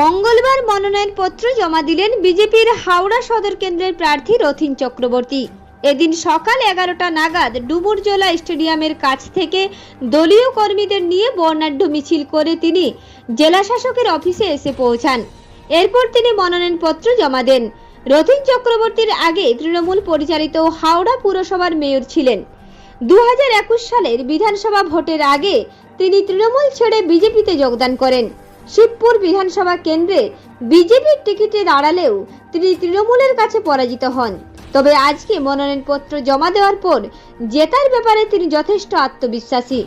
মঙ্গলবার মনোনয়নপত্র জমা দিলেন বিজেপির হাওড়া সদর কেন্দ্রের প্রার্থী রথিন চক্রবর্তী। এদিন সকাল এগারোটা নাগাদ ডুমুরজলা স্টেডিয়ামের কাছ থেকে দলীয় কর্মীদের নিয়ে বর্ণাঢ্য মিছিল করে তিনি জেলা শাসকের অফিসে এসে পৌঁছান। এরপর তিনি মনোনয়নপত্র জমা দেন। রথিন চক্রবর্তীর আগে তৃণমূল পরিচালিত হাওড়া পুরসভার মেয়র ছিলেন। দু হাজার একুশ সালের বিধানসভা ভোটের আগে তিনি তৃণমূল ছেড়ে বিজেপিতে যোগদান করেন। শিবপুর বিধানসভা কেন্দ্রে বিজেপির টিকিটে দাঁড়ালেও তিনি তৃণমূলের কাছে পরাজিত হন। তবে আজকে মনোনয়নপত্র জমা দেওয়ার পর জেতার ব্যাপারে তিনি যথেষ্ট আত্মবিশ্বাসী।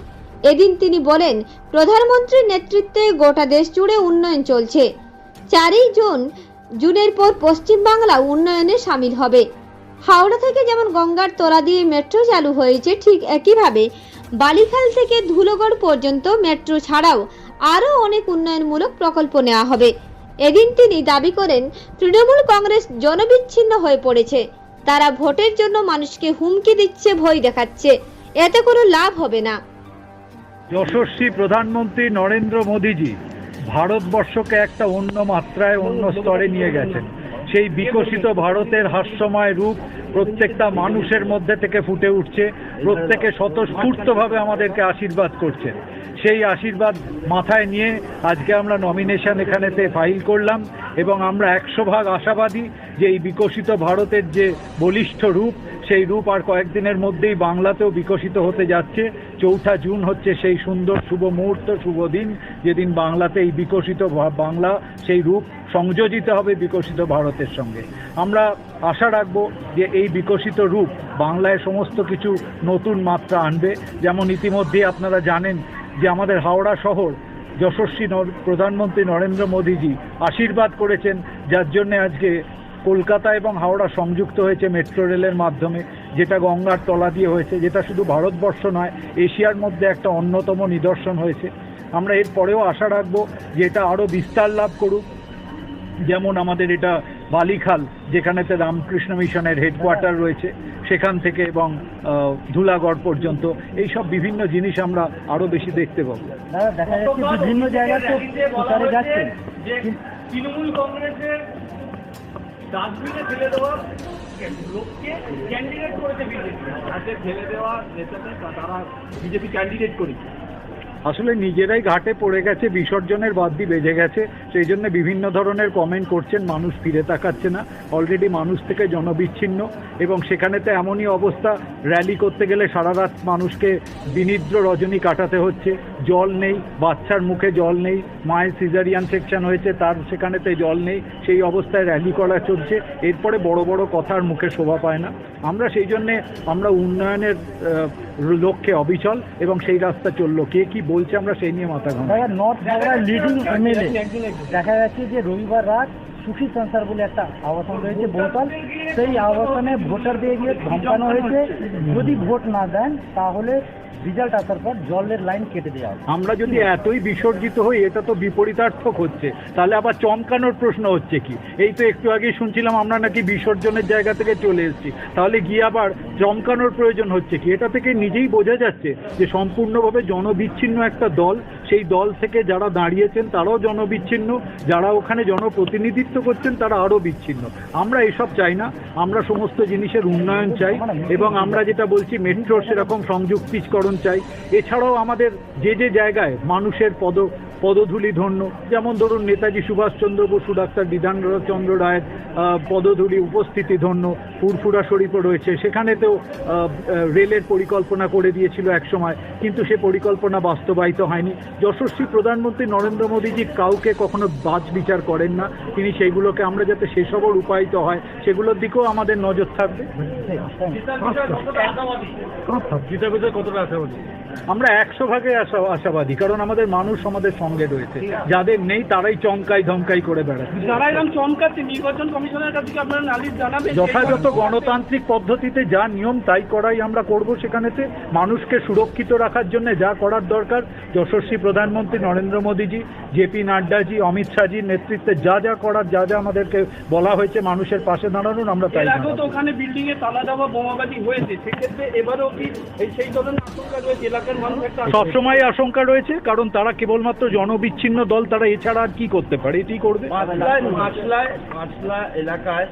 এদিন তিনি বলেন, প্রধানমন্ত্রীর নেতৃত্বে গোটা দেশ জুড়ে উন্নয়ন চলছে। চারই জুন, জুনের পর পশ্চিমবাংলা উন্নয়নে সামিল হবে। হাওড়া থেকে যেমন গঙ্গার তোলা দিয়ে মেট্রো চালু হয়েছে, ঠিক একইভাবে বালিখাল থেকে ধুলোগড় পর্যন্ত মেট্রো ছাড়াও আরও অনেক উন্নয়নমূলক প্রকল্প নেওয়া হবে। এদিন তিনি দাবি করেন, তৃণমূল কংগ্রেস জনবিচ্ছিন্ন হয়ে পড়েছে। তারা ভোটের জন্য মানুষকে হুমকি দিচ্ছে, ভয় দেখাচ্ছে। এতে কোনো লাভ হবে না। যশস্বী প্রধানমন্ত্রী নরেন্দ্র মোদীজি ভারতবর্ষকে একটা অন্য মাত্রায়, অন্য স্তরে নিয়ে গেছেন। সেই বিকশিত ভারতের হাস্যময় রূপ প্রত্যেকটা মানুষের মধ্যে থেকে ফুটে উঠছে, প্রত্যেকে স্বতঃস্ফূর্তভাবে আমাদেরকে আশীর্বাদ করছেন সেই আশীর্বাদ মাথায় নিয়ে আজকে আমরা নমিনেশন এখানেতে ফাইল করলাম এবং আমরা একশো ভাগ আশাবাদী যে এই বিকশিত ভারতের যে বলিষ্ঠ রূপ, সেই রূপ আর কয়েকদিনের মধ্যেই বাংলাতেও বিকশিত হতে যাচ্ছে। চৌঠা জুন হচ্ছে সেই সুন্দর শুভ মুহূর্ত, শুভ দিন, যেদিন বাংলাতে এই বিকশিত বাংলা সেই রূপ সংযোজিত হবে বিকশিত ভারতের সঙ্গে। আমরা আশা রাখব যে এই বিকশিত রূপ বাংলায় সমস্ত কিছু নতুন মাত্রা আনবে। যেমন ইতিমধ্যে আপনারা জানেন যে আমাদের হাওড়া শহর যশস্বী প্রধানমন্ত্রী নরেন্দ্র মোদীজি আশীর্বাদ করেছেন, যার জন্যে আজকে কলকাতা এবং হাওড়া সংযুক্ত হয়েছে মেট্রো রেলের মাধ্যমে, যেটা গঙ্গার তলা দিয়ে হয়েছে, যেটা শুধু ভারতবর্ষ নয়, এশিয়ার মধ্যে একটা অন্যতম নিদর্শন হয়েছে। আমরা এর পরেও আশা রাখব যে এটা আরও বিস্তার লাভ করুক। যেমন আমাদের এটা বালিখাল যেখানেতে রামকৃষ্ণ মিশনের হেডকোয়ার্টার রয়েছে সেখান থেকে এবং ধুলাগড় পর্যন্ত এই সব বিভিন্ন জিনিস আমরা আরও বেশি দেখতে পাবো। দেখা যাচ্ছে বিভিন্ন জায়গায় তো প্রচারে তৃণমূল কংগ্রেসের ডাস্টবিনে ফেলে দেওয়া লোককে ক্যান্ডিডেট করেছে বিজেপি। যাতে ফেলে দেওয়া নেতাতে তারা বিজেপি ক্যান্ডিডেট করেছে। আসলে নিজেরাই ঘাটে পড়ে গেছে, বিসর্জনের বাদ্যি বেজে গেছে, সেই জন্য বিভিন্ন ধরনের কমেন্ট করছেন, মানুষ ফিরে তাকাচ্ছে না অলরেডি মানুষ থেকে জনবিচ্ছিন্ন, এবং সেখানে তো এমনই অবস্থা র্যালি করতে গেলে সারা রাত মানুষকে বিনিদ্র রজনী কাটাতে হচ্ছে, জল নেই, বাচ্চার মুখে জল নেই, মায়ের সিজারিয়ান সেকশন হয়েছে, তার সেখানেতে জল নেই, সেই অবস্থায় র্যালি করা চলছে, এরপরে বড় বড় কথার মুখে শোভা পায় না। আমরা সেই জন্যে আমরা উন্নয়নের লক্ষ্যে অবিচল এবং সেই রাস্তা চলল। কে কি বলছে আমরা সেই নিয়ে মাথা ঘামাই। নর্থ হাওড়ার লিডিং এমএলএ দেখা যাচ্ছে যে রবিবার রাত সুখী সংসার বলে একটা আবাসন রয়েছে বহুতল সেই আবাসনে ভোটারদের গিয়ে ধমকানো হয়েছে। যদি ভোট না দেন, তাহলে রেজাল্ট আসার পর জলের লাইন কেটে দেওয়া আমরা যদি এতই বিসর্জিত হই, এটা তো বিপরীতার্থক হচ্ছে। তাহলে আবার চমকানোর প্রশ্ন হচ্ছে কি? এই তো একটু আগেই শুনছিলাম, আমরা নাকি বিসর্জনের জায়গা থেকে চলে এসেছি। তাহলে গিয়ে আবার চমকানোর প্রয়োজন হচ্ছে কি? এটা থেকে নিজেই বোঝা যাচ্ছে যে সম্পূর্ণভাবে জনবিচ্ছিন্ন একটা দল সেই দল থেকে যারা দাঁড়িয়েছেন তারাও জনবিচ্ছিন্ন, যারা ওখানে জনপ্রতিনিধিত্ব করছেন তারা আরও বিচ্ছিন্ন। আমরা এসব চাই না, আমরা সমস্ত জিনিসের উন্নয়ন চাই এবং আমরা যেটা বলছি মেট্রোর সেরকম সংযুক্তিকরণ চাই। এছাড়াও আমাদের যে যে জায়গায় মানুষের পদ পদধূলি ধন্য যেমন ধরুন নেতাজি সুভাষচন্দ্র বসু ডাক্তার বিধানচন্দ্র রায়ের পদধূলি উপস্থিতি ধন্য ফুরফুরা শরীফও রয়েছে। সেখানেতেও রেলের পরিকল্পনা করে দিয়েছিল একসময় কিন্তু সে পরিকল্পনা বাস্তবায়িত হয়নি। যশস্বী প্রধানমন্ত্রী নরেন্দ্র মোদীজি কাউকে কখনো বাজ বিচার করেন না। তিনি সেইগুলোকে আমরা যাতে সেসবও রূপায়িত হয় সেগুলোর দিকেও আমাদের নজর থাকবে। আমরা একশো ভাগে আশা আশাবাদী কারণ আমাদের মানুষ আমাদের সঙ্গে রয়েছে। যাদের নেই তারাই চমকাই ধমকাই করে বেড়াচ্ছে। যারা এরকম চমকাচ্ছে নির্বাচন কমিশনের কাছে আপনারা নালিশ জানাবেন যথাযথ গণতান্ত্রিক পদ্ধতিতে যা নিয়ম তাই করাই আমরা করব সেখানেতে। মানুষকে সুরক্ষিত রাখার জন্য যা করার দরকার। যশস্বী প্রধানমন্ত্রী নরেন্দ্র মোদীজি জেপি নাড্ডাজি অমিত শাহজির নেতৃত্বে যা যা করার যা যা আমাদেরকে বলা হয়েছে মানুষের পাশে দাঁড়ানোর আমরা তাই তো ওখানে বিল্ডিং এ তালা দেওয়া বোমাবাজি হয়েছে। সেক্ষেত্রে এবারেও কি সেই ধরনের আশঙ্কা রয়েছে? এলাকার মানুষ সবসময় আশঙ্কা রয়েছে কারণ তারা কেবলমাত্র জনবিচ্ছিন্ন দল তারা এছাড়া আর কি করতে পারে? এটি করবে? মাছলায় মাছলা এলাকায়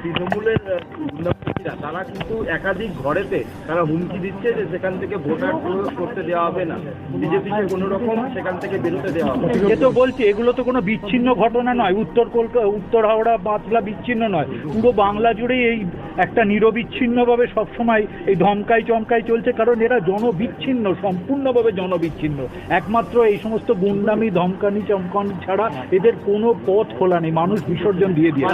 তৃণমূলের তারা কিন্তু একাধিক ঘরেতে তারা হুমকি দিচ্ছে যে সেখান থেকে ভোটার প্রয়োগ করতে দেওয়া হবে না। বিজেপিকে কোনো রকম সেখান থেকে বেরোতে দেওয়া হবে। এ তো বলছি এগুলো তো কোনো বিচ্ছিন্ন ঘটনা নয়। উত্তর কলকাতা উত্তর হাওড়া বাতলা বিচ্ছিন্ন নয়। পুরো বাংলা জুড়েই এই একটা নিরবিচ্ছিন্নভাবে সবসময় এই ধমকাই চমকাই চলছে কারণ এরা জনবিচ্ছিন্ন সম্পূর্ণভাবে জনবিচ্ছিন্ন। একমাত্র এই সমস্ত গুন্ডামি ধমকানি চমকানি ছাড়া এদের কোনো পথ খোলা নেই মানুষ বিসর্জন দিয়ে দিয়ে।